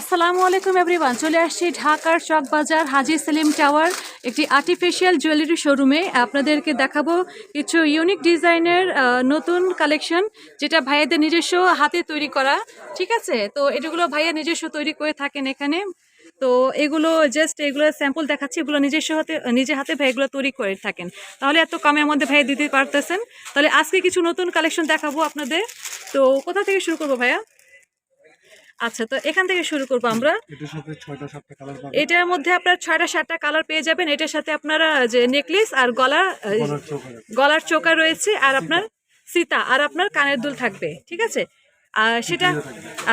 আসসালামু আলাইকুম এভরিওয়ান চলে আসছি ঢাকার চকবাজার হাজি সেলিম টাওয়ার, একটি আর্টিফিশিয়াল জুয়েলারি শোরুমে আপনাদেরকে দেখাবো কিছু ইউনিক ডিজাইনের নতুন কালেকশন যেটা ভাইয়াদের নিজস্ব হাতে তৈরি করা। ঠিক আছে? তো এগুলো ভাইয়া নিজস্ব তৈরি করে থাকেন এখানে। তো এগুলো জাস্ট এগুলো স্যাম্পল দেখাচ্ছি, এগুলো নিজস্ব হাতে, নিজে হাতে ভাই এগুলো তৈরি করে থাকেন। তাহলে এত কমে আমাদের ভাইয়া দিতে পারতেছেন। তাহলে আজকে কিছু নতুন কালেকশন দেখাবো আপনাদের। তো কোথা থেকে শুরু করব ভাইয়া? আচ্ছা তো এখান থেকে শুরু করব আমরা। এটার সাথে ছয়টা সাতটা কালার পাবেন। এটার মধ্যে আপনার ছয়টা সাতটা কালার পেয়ে যাবেন। এটার সাথে আপনারা যে নেকলেস আর গলা গলার চোকা রয়েছে। আর আপনার সীতা আর আপনার কানের দুল থাকবে ঠিক আছে? আর সেটা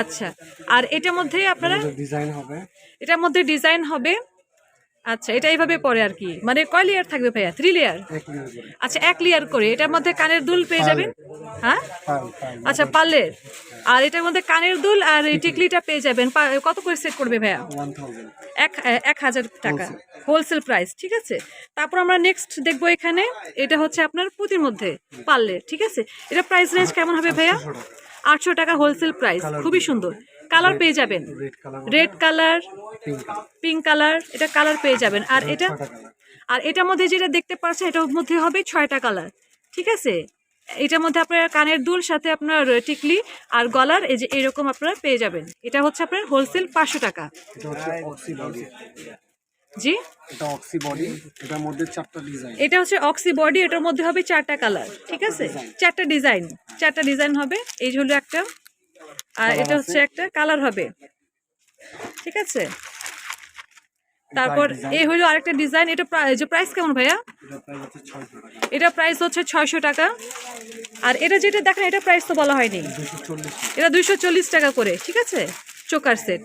আচ্ছা আর এটার মধ্যে আপনারা ডিজাইন হবে। এটার মধ্যে ডিজাইন হবে আচ্ছা এটা এইভাবে পরে আর কি? মানে কয় লেয়ার থাকবে ভাইয়া? থ্রি লেয়ার আচ্ছা এক লেয়ার করে। এটার মধ্যে কানের দুল পেয়ে যাবেন? হ্যাঁ? আচ্ছা পার্লের আর এটার মধ্যে কানের দুল আর এই টিকলিটা পেয়ে যাবেন। কত করে সেট করবে ভাইয়া? এক এক হাজার টাকা। হোলসেল প্রাইস ঠিক আছে? তারপর আমরা নেক্সট দেখব এখানে এটা হচ্ছে আপনার পুঁতির মধ্যে পারলে ঠিক আছে? এটা প্রাইস রেঞ্জ কেমন হবে ভাইয়া? আটশো টাকা। হোলসেল প্রাইস খুবই সুন্দর। কালার পেয়ে যাবেন। রেড কালার পিঙ্ক কালার এটা কালার পেয়ে যাবেন। আর এটা আর এটার মধ্যে যেটা দেখতে পাচ্ছেন এটার মধ্যে হবে ছয়টা কালার ঠিক আছে? এটার মধ্যে আপনার কানের দুল সাথে আপনার টিকলি আর গলার এই যে এরকম আপনারা পেয়ে যাবেন। এটা হচ্ছে আপনার হোলসেল পাঁচশো টাকা। জি? এটা অক্সি বডি এটার মধ্যে চারটা ডিজাইন এটা হচ্ছে অক্সি বডি এটার মধ্যে হবে চারটা কালার ঠিক আছে? চারটা ডিজাইন চারটা ডিজাইন হবে। এই হলো একটা আর এটা হচ্ছে একটা কালার হবে। ঠিক আছে? তারপর এই হলো আরেকটা ডিজাইন এটা যে প্রাইস কেমন ভাইয়া? এটা প্রাইস হচ্ছে ছয়শো টাকা। আর এটা যেটা দেখেন এটা প্রাইস তো বলা হয়নি। এটা দুইশো চল্লিশ টাকা করে ঠিক আছে? চোকার সেট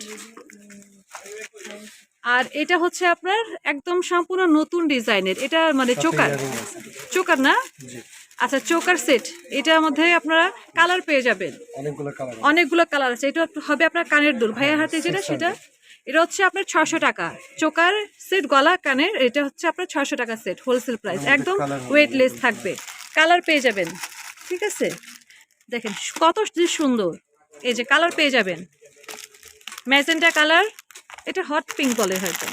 আর এটা হচ্ছে আপনার একদম সম্পূর্ণ নতুন ডিজাইনের এটা মানে চোকার। চোকার না? আচ্ছা চোকার সেট এটার মধ্যে আপনারা কালার পেয়ে যাবেন। অনেকগুলো কালার আছে। এটা হবে আপনার কানের দুল। ভাইয়ের হাতে যেটা সেটা। এটা হচ্ছে আপনার ছশো টাকা। চোকার সেট গলা কানের এটা হচ্ছে আপনার ছশো টাকা সেট হোলসেল প্রাইস একদম ওয়েটলেস থাকবে। কালার পেয়ে যাবেন ঠিক আছে? দেখেন কত যে সুন্দর। এই যে কালার পেয়ে যাবেন। ম্যাজেন্টা কালার এটা হট পিঙ্ক বলে হয়তো।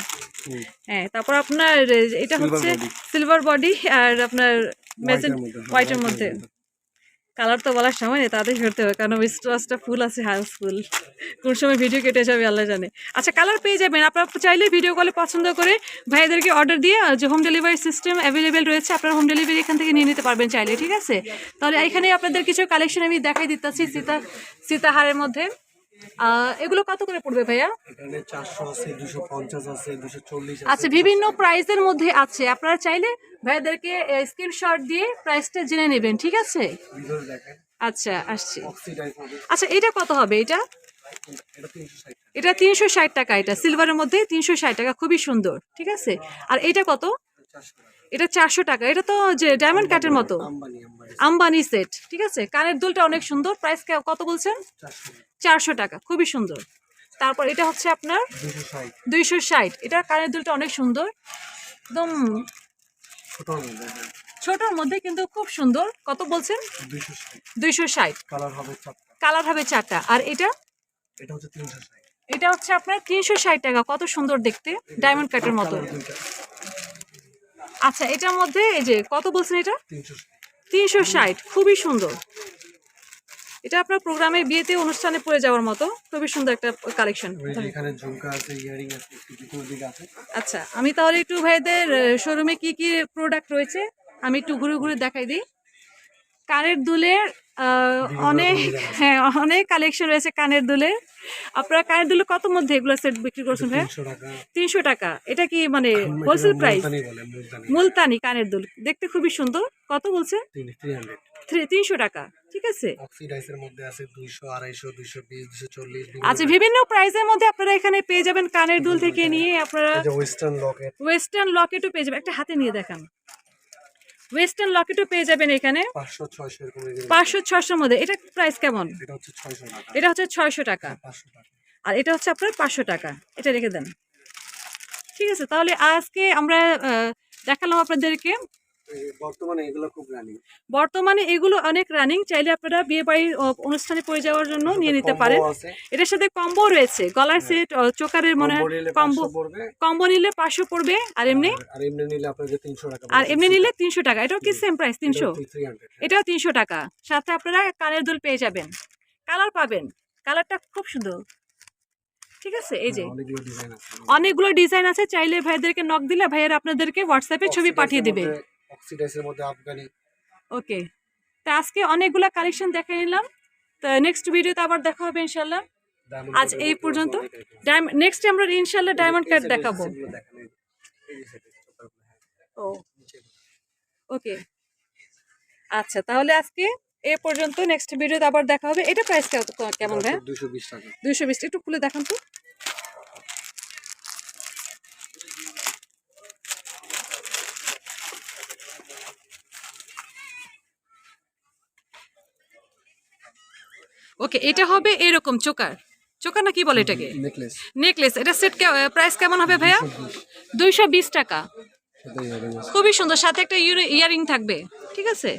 হ্যাঁ তারপর আপনার এটা হচ্ছে সিলভার বডি আর আপনার ম্যাজেন্ট হ্যাঁ, হোয়াইটের মধ্যে। কালার তো বলার সময় নেই তাদের ধরতে হবে কারণ ওই ফুল আছে হাউসফুল কোন সময় ভিডিও কেটে যাবে আল্লাহ জানে। আচ্ছা কালার পেয়ে যাবেন। আপনারা চাইলে ভিডিও কলে পছন্দ করে ভাইদেরকে অর্ডার দিয়ে যে হোম ডেলিভারি সিস্টেম অ্যাভেলেবেল রয়েছে আপনারা হোম ডেলিভারি এখান থেকে নিয়ে নিতে পারবেন চাইলে ঠিক আছে? তাহলে এখানে আপনাদের কিছু কালেকশন আমি দেখাই দিতেছি সীতা সীতাহারের মধ্যে। এগুলো কত করে পড়বে ভাইয়া? চারশো আছে দুশো পঞ্চাশ আছে দুশো চল্লিশ আছে আচ্ছা বিভিন্ন প্রাইসের মধ্যে আছে। আপনারা চাইলে ভাইদেরকে স্ক্রিনশট দিয়ে প্রাইসটা জেনে নেবেন ঠিক আছে? আচ্ছা আসছি। আচ্ছা এটা কত হবে এটা? এটা তিনশো ষাট টাকা। এটা সিলভারের মধ্যে তিনশো ষাট টাকা খুবই সুন্দর ঠিক আছে? আর এটা কত? এটা চারশো টাকা এটা তো যে ডায়মন্ড কাটের মতো। আম্বানি সেট ঠিক আছে? কানের দুলটা অনেক সুন্দর প্রাইস কত বলছেন? চারশো টাকা। খুবই সুন্দর। তারপর এটা হচ্ছে আপনার দুইশো ষাট এটা কানের দুলটা অনেক সুন্দর। একদম ছোটোর মধ্যে ছোটর মধ্যে কিন্তু খুব সুন্দর। কত বলছেন? দুইশো ষাট। কালার হবে চারটা। কালার হবে চারটা। আর এটা? এটা হচ্ছে তিনশো ষাট। এটা হচ্ছে আপনার তিনশো ষাট টাকা। কত সুন্দর দেখতে। ডায়মন্ড কাটের মতো। আচ্ছা এটার মধ্যে এই যে কত বলছেন এটা? তিনশো ষাট। খুবই সুন্দর। এটা আপনার প্রোগ্রামে বিয়েতে অনুষ্ঠানে পরে যাওয়ার মতো। খুবই সুন্দর একটা কালেকশন এখানে ঝুমকা আছে ইয়ারিং আছে আছে। আচ্ছা আমি তাহলে একটু ভাইদের শোরুমে কি কি প্রোডাক্ট রয়েছে আমি একটু ঘুরে ঘুরে দেখাই দিই। কানের দুলের অনেক হ্যাঁ অনেক কালেকশন রয়েছে কানের দুলের। আপনারা কানের দুলে কত মধ্যে এগুলো সেট বিক্রি করছেন ভাই তিনশো টাকা। এটা কি মানে হোলসেল প্রাইস মুলতানি কানের দুল। দেখতে খুবই সুন্দর। কত বলছে? তিনশো টাকা। ঠিক আছে? অক্সিডাইসের মধ্যে আচ্ছা বিভিন্ন প্রাইসের মধ্যে আপনারা এখানে পেয়ে যাবেন কানের দুল থেকে নিয়ে আপনারা ওয়েস্টার্ন লকেট ওয়েস্টার্ন লকেটও পেয়ে যাবেন। একটা হাতে নিয়ে দেখান। ওয়েস্টার্ন লকেটও পেয়ে যাবেন এখানে। এরকম মধ্যে। এটা প্রাইস কেমন? এটা হচ্ছে ছয়শো টাকা। এটা হচ্ছে ছয়শো টাকা। আর এটা হচ্ছে আপনার পাঁচশো টাকা। এটা রেখে দেন। ঠিক আছে তাহলে আজকে আমরা দেখালাম আপনাদেরকে। বর্তমানে এগুলো খুব রানিং বর্তমানে এগুলো অনেক রানিং চাইলে আপনারা বিয়ে বাড়ির অনুষ্ঠানে পরে যাওয়ার জন্য নিয়ে নিতে পারেন। এটার সাথে কম্বো রয়েছে গলার সেট চোকারের মনে কম্বো কম্বো 500 পড়বে। কম্বো নিলে পাঁচশো পড়বে আর এমনি আর- এমনি নিলে আপনাদের 300 টাকা আর এমনি নিলে তিনশো টাকা এটাও কি সেম প্রাইস তিনশো? এটাও তিনশো টাকা। সাথে আপনারা কানের দুল পেয়ে যাবেন। কালার পাবেন। কালারটা খুব সুন্দর। ঠিক আছে? এই যে। অনেকগুলো ডিজাইন আছে। অনেকগুলো ডিজাইন আছে চাইলে ভাইদেরকে নক দিলে ভাইয়েরা আপনাদেরকে হোয়াটসঅ্যাপে ছবি পাঠিয়ে দিবে। অক্সিডাইসের মধ্যে আফগানি। ওকে। তা আজকে অনেকগুলা কালেকশন দেখে নিলাম। তো নেক্সট ভিডিওতে আবার দেখা হবে ইনশাল্লাহ আজ এই পর্যন্ত। নেক্সট আমরা ইনশাল্লাহ ডায়মন্ড কাট দেখাবো। হ্যাঁ, ও। ওকে। আচ্ছা তাহলে আজকে এ পর্যন্ত নেক্সট ভিডিওতে আবার দেখা হবে। এটা প্রাইস কেমন ভাই 220 টাকা। দুইশো বিশ। একটু খুলে দেখান তো। ওকে এটা হবে এরকম চোকার। চোকার না কি বলে এটাকে? নেকলেস। নেকলেস। এটা সেট প্রাইস কেমন হবে ভাইয়া? দুইশো বিশ টাকা। খুবই সুন্দর। সাথে একটা ইয়ারিং থাকবে। ঠিক আছে?